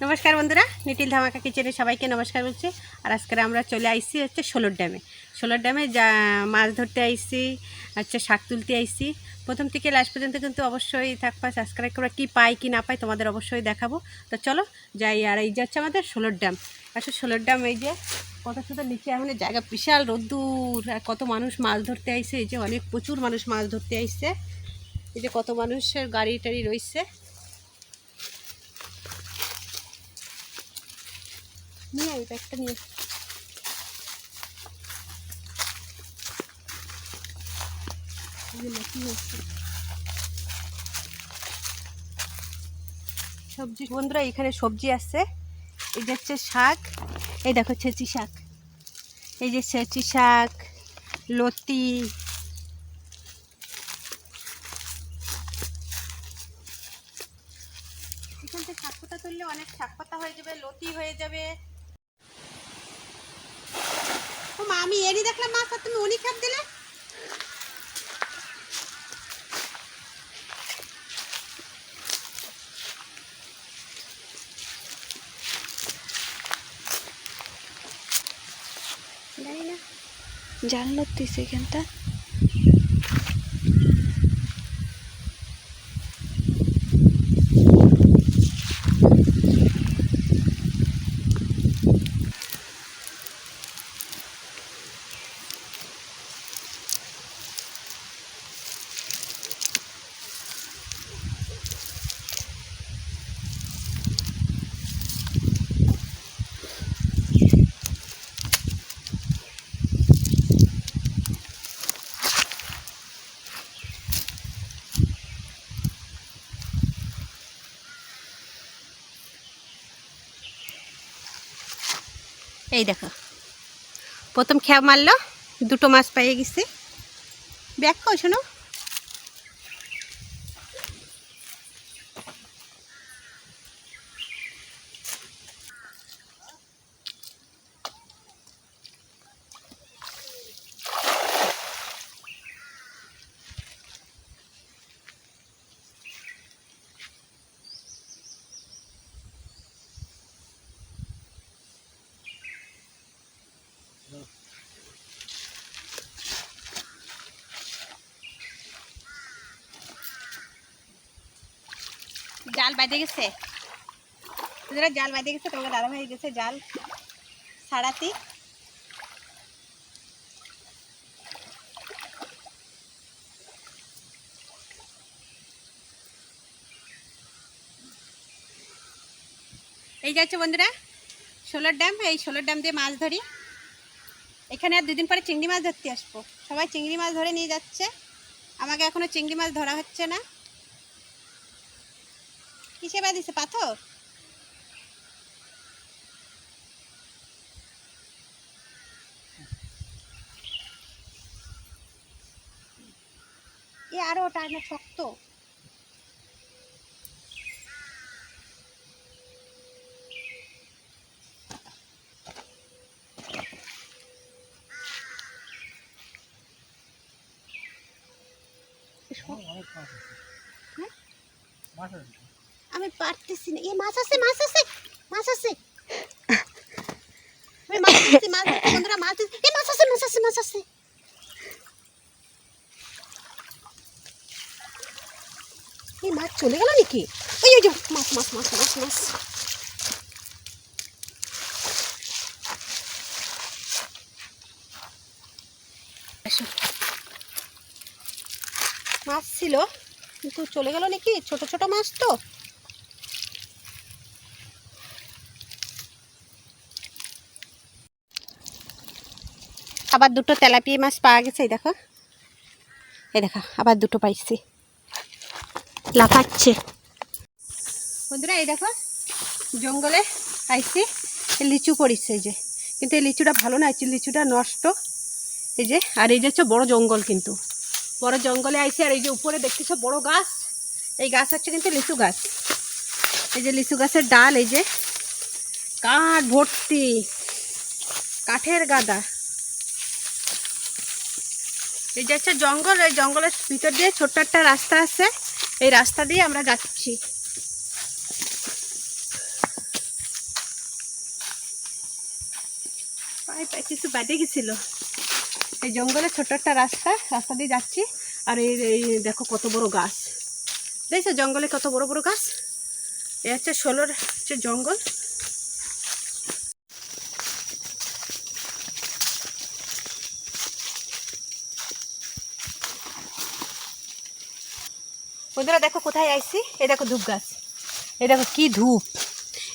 নমস্কার বন্ধুরা, নিটিল ধামাকা কিচেনে সবাইকে নমস্কার বলছি। আর আজকে আমরা চলে আইসি হচ্ছে ষোলোর ড্যামে। ষোলোর ড্যামে যা মাছ ধরতে আইসি, হচ্ছে শাক তুলতে আইসি। প্রথম থেকে লাস্ট পর্যন্ত কিন্তু অবশ্যই থাকবা সাবস্ক্রাইব করে কী পাই, কি না পাই তোমাদের অবশ্যই দেখাবো। তো চলো যাই, আর এই যে হচ্ছে আমাদের ষোলোর ড্যাম। আসলে ষোলোর ড্যাম এই যে কত সুন্দর নিচে এখন জায়গা, বিশাল রোদ্দুর কত মানুষ মাছ ধরতে আইসে, এই যে অনেক প্রচুর মানুষ মাছ ধরতে আইসে। এই যে কত মানুষের গাড়ি টাড়ি রয়েছে। নিয়ে আই ব্যাগটা নিয়ে সবজি, বন্ধুরা, এখানে সবজি আছে। এই যে হচ্ছে শাক, এই দেখো ছেঁচি শাক। এই যে ছেঁচি শাক, লতি। এখান থেকে শাক পাতা তুললে অনেক শাক পাতা হয়ে যাবে, লতি হয়ে যাবে। মা, আমি এরই দেখলাম মাছ আর তুমি উনি খাপ দিলে? জানি না। জানলো তুই সেখানটা? এই দেখো। প্রথম খেয়া মারলো দুটো মাছ পাইয়ে গেছে। ব্যাখ্যা শোনো। জাল বাইতে গেছে। তোরা জাল বাইতে গেছে তোমাকে দাদা ভাই গেছে জাল সাড়াতি এই যাচ্ছে বন্ধুরা, ষোলোর ড্যাম, এই ষোলোর ড্যাম দিয়ে মাছ ধরি। এখানে আর দুদিন পরে চিংড়ি মাছ ধরতে আসব। সবাই চিংড়ি মাছ ধরে নিয়ে যাচ্ছে। আমাকে এখনও চিংড়ি মাছ ধরা হচ্ছে না। কিসে বাঁধিছে পাথর? এ আরও টাইম শক্ত। হ্যাঁ? আমি পারতেছি না এ মাছ আছে মাছ আছে মাছ আছে মাছ ধরছি, মাছ বন্ধুরা মাছ। এ মাছ আছে মাছ আছে মাছ আছে এই মাছ চলে গেল নাকি ওই মাছ মাছ মাছ মাছ ছিল কিন্তু চলে গেল নাকি ছোট ছোট মাছ তো আবার দুটো তেলাপিয়া মাছ পাওয়া গেছে, এই দেখো। এই দেখো, আবার দুটো পাইছি। লাফাচ্ছে। বন্ধুরা, এই দেখো, জঙ্গলে আইছি লিচু পড়িছে এই যে। কিন্তু এই লিচুটা ভালো না লিচুটা নষ্ট। এই যে, আর এই যে হচ্ছে বড় জঙ্গল কিন্তু। বড় জঙ্গলে আইছে, আর এই যে উপরে দেখতেছো বড় গাছ। এই গাছ হচ্ছে কিন্তু লিচু গাছ। এই যে লিচু গাছের ডাল, এই যে। কাঠ ভর্তি। কাঠের গাদা। এই যে হচ্ছে জঙ্গল, এই জঙ্গলের ভিতর দিয়ে ছোট্ট একটা রাস্তা আছে। এই রাস্তা দিয়ে আমরা যাচ্ছি। কিছু বাদে গেছিল। এই জঙ্গলে ছোট্ট একটা রাস্তা রাস্তা দিয়ে যাচ্ছি। আর এই এই দেখো কত বড় গাছ। দেখছ জঙ্গলে কত বড় বড় গাছ? এ হচ্ছে ষোলোর হচ্ছে জঙ্গল। বন্ধুরা দেখো কোথায় আইছি? এই দেখো ধূপ গাছ। এই দেখো কি ধূপ।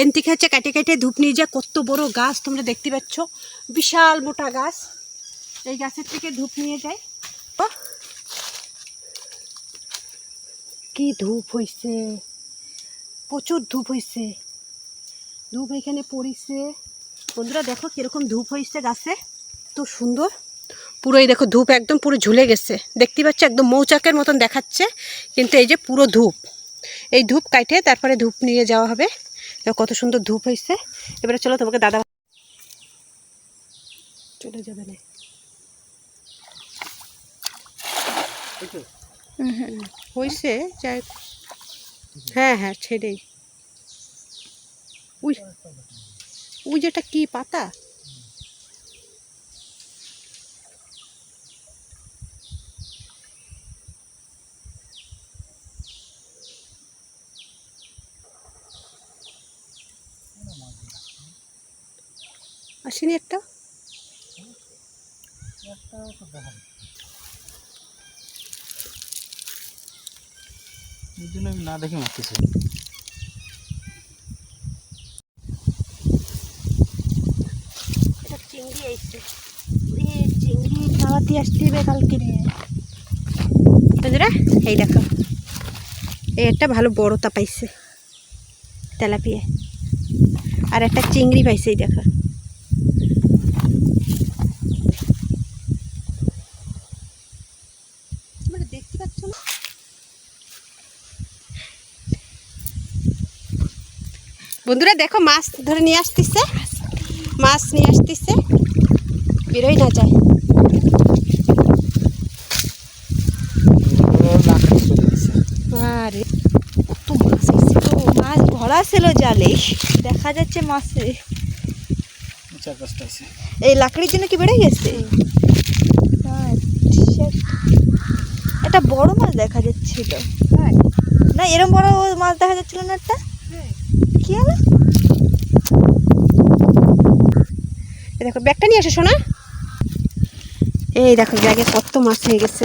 এন থেকে হচ্ছে কাটে কাটে ধূপ নিয়ে যায় কত বড় গাছ, তোমরা দেখতে পাচ্ছ। বিশাল মোটা গাছ। এই গাছের থেকে ধূপ নিয়ে যায় কি ধূপ হইছে। প্রচুর ধূপ হইছে। ধূপ এখানে পড়িছে। বন্ধুরা দেখো কীরকম ধূপ হয়েছে গাছে। তো সুন্দর। পুরো এই দেখো ধূপ একদম পুরো ঝুলে গেছে। দেখতে পাচ্ছ একদম মৌচাকের মতন দেখাচ্ছে, কিন্তু এই যে পুরো ধূপ। এই ধূপ কাটে তারপরে ধূপ নিয়ে যাওয়া হবে। কত সুন্দর ধূপ হয়েছে এবারে চলো তোমাকে দাদা চলে যাবে হয়েছে যাই হ্যাঁ হ্যাঁ ছেড়েই। উই উই যেটা কি পাতা? আসেনি একটা? এই জন্য আমি না দেখে মারতেছি। এটা চিংড়ি চিংড়ি খাওয়াতে আসতে হবে কালকে রে। বুঝরা এই দেখো। এই একটা ভালো বড়তা পাইছে তেলাপিয়া আর একটা চিংড়ি পাইছে এই দেখো তোমরা দেখতে পাচ্ছ না বন্ধুরা দেখো মাছ ধরে নিয়ে আসতেছে। মাছ নিয়ে আসতেছে। বেরোই না যায়। মাছ ভরা জালে। দেখা যাচ্ছে মাছে। এই লাকড়ির জন্য কি বেড়ে গেছে। একটা বড় মাছ দেখা না এরকম বড় মাছ দেখা যাচ্ছিল না একটা? কি দেখো ব্যাগটা নিয়ে আসো শোনা এই দেখো ব্যাগে কত মাছ হয়ে গেছে।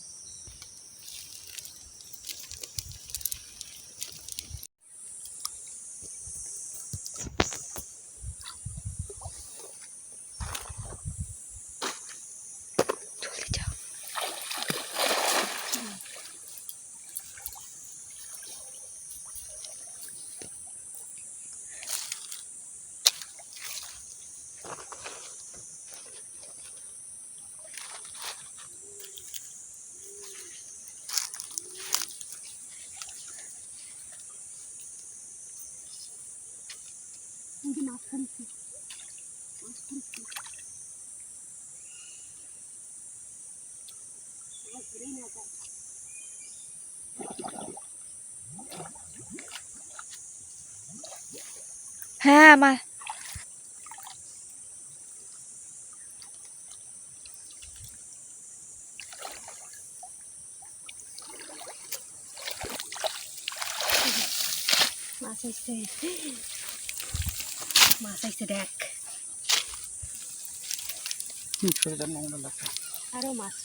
হ্যাঁ আমার। মাছ আইছে মাছ আইছে দেখ হুম, সরে যান নোংরা লাগছে আরও মাছ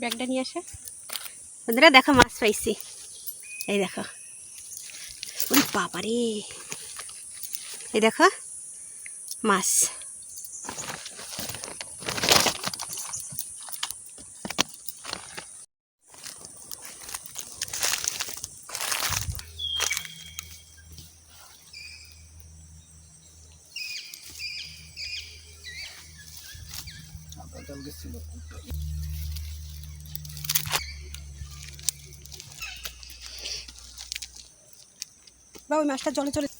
ব্যাগটা নিয়ে আসে। বন্ধুরা দেখো মাছ পাইছি। এই দেখো। ওরে বাবারে। এই দেখো মাছ। বা ওই মাছটা জলে চলে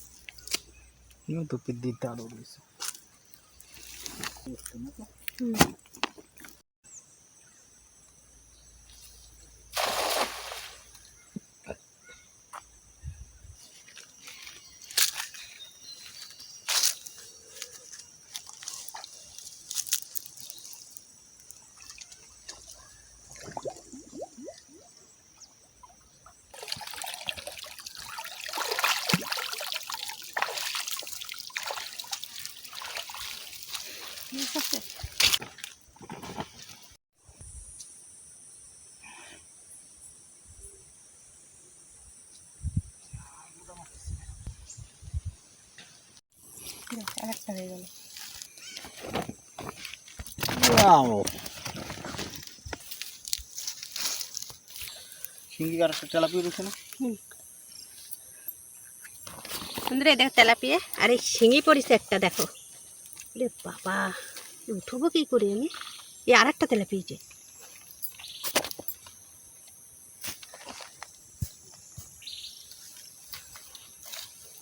Eu tô pedindo Robis. Gusto na. Hum. একটা দেখো তেলাপিয়া শিঙি পড়েছে একটা দেখো। রে বাবা উঠবো কি করে আমি আর একটা তেলাপিয়েছে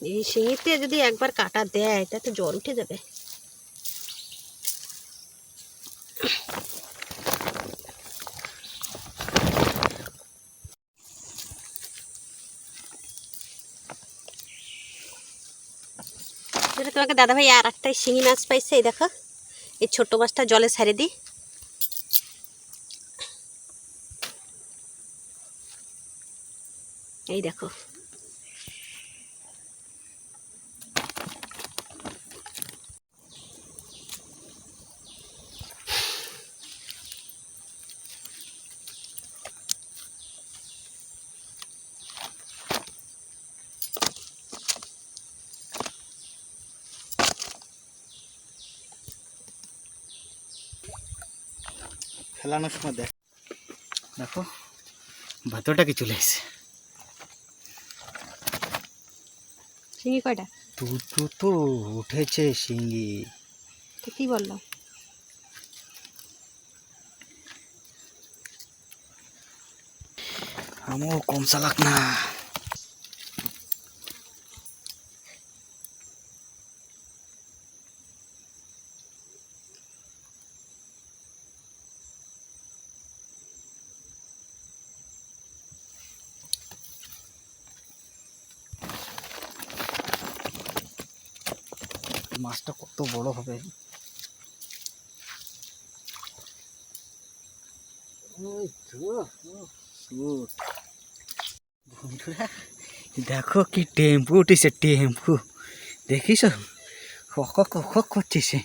এই শিঙিতে যদি একবার কাটা দেয় তাতে জ্বর উঠে যাবে। তোমাকে দাদাভাই আর একটাই শিঙি মাছ পাইছে, এই দেখো। এই ছোট মাছটা জলে ছাড়ে দিই। এই দেখো। খেলানোর সময় দেখ। দেখো ভাতটাকে চলে এসেছে? শিঙ্গি কয়টা? দুটো তো উঠেছে শিঙ্গি তো কি বলল? আমিও কম চালাক না। মাছটা কত বড় হবে. বন্ধুরা দেখো কি টেম্পু উঠেছে টেম্পু। দেখিস? কক কক করছে সে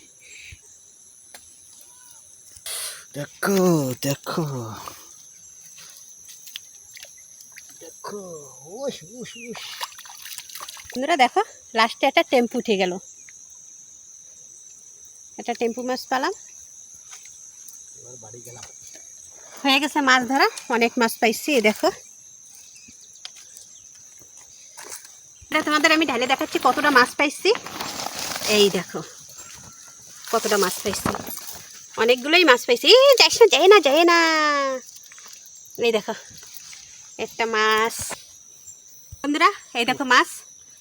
দেখো দেখো। দেখো বন্ধুরা দেখো লাস্টে একটা টেম্পু উঠে গেল। একটা টেম্পু মাছ পেলাম। হয়ে গেছে মাছ ধরা অনেক মাছ পাইছি এই দেখো। এটা তোমাদের আমি ঢালে দেখাচ্ছি কতটা মাছ পাইছি। এই দেখো কতটা মাছ পাইছি। অনেকগুলোই মাছ পাইছি। যাইস না যাই না যাই না। এই দেখো একটা মাছ। বন্ধুরা এই দেখো মাছ।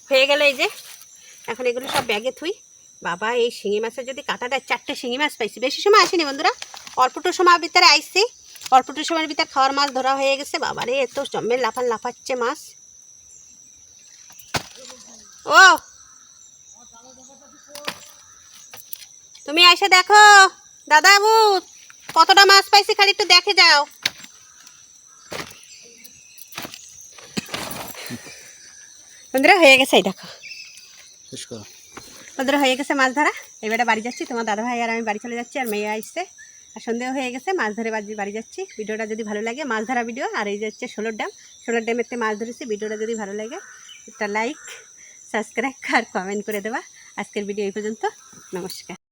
হয়ে গেল এই যে এখন এগুলো সব ব্যাগে থুই। বাবা, এই শিঙি মাছের যদি কাটা দেয়, চারটে শিঙি মাছ পাইছি। বেশি সময় আসেনি বন্ধুরা। অল্পটু সময়ের ভিতরে আইসি অল্পটু সময়ের ভিতরে খাওয়ার মাছ ধরা হয়ে গেছে। বাবারে এত জম্মে লাফান লাফাচ্ছে মাছ। ও! তুমি এসে দেখো দাদা বাবু কতটা মাছ পাইছি খালি একটু দেখে যাও। বন্ধুরা, হয়ে গেছে দেখো। শেষ করো। বন্ধুরা হয়ে গেছে মাছ ধরা। এবারে বাড়ি যাচ্ছি। তোমার দাদা ভাই আর আমি বাড়ি চলে যাচ্ছি, আর মেয়ে আসছে। আর সন্দেহ হয়ে গেছে, মাছ ধরে বাড়ি বাড়ি যাচ্ছি। ভিডিওটা যদি ভালো লাগে, মাছ ধরা ভিডিও। আর এই যে হচ্ছে ষোলোর ড্যাম। ষোলোর ড্যামেতে মাছ ধরেছি। ভিডিওটা যদি ভালো লাগে, একটা লাইক, সাবস্ক্রাইব আর কমেন্ট করে দেওয়া আজকের ভিডিও এই পর্যন্ত। নমস্কার।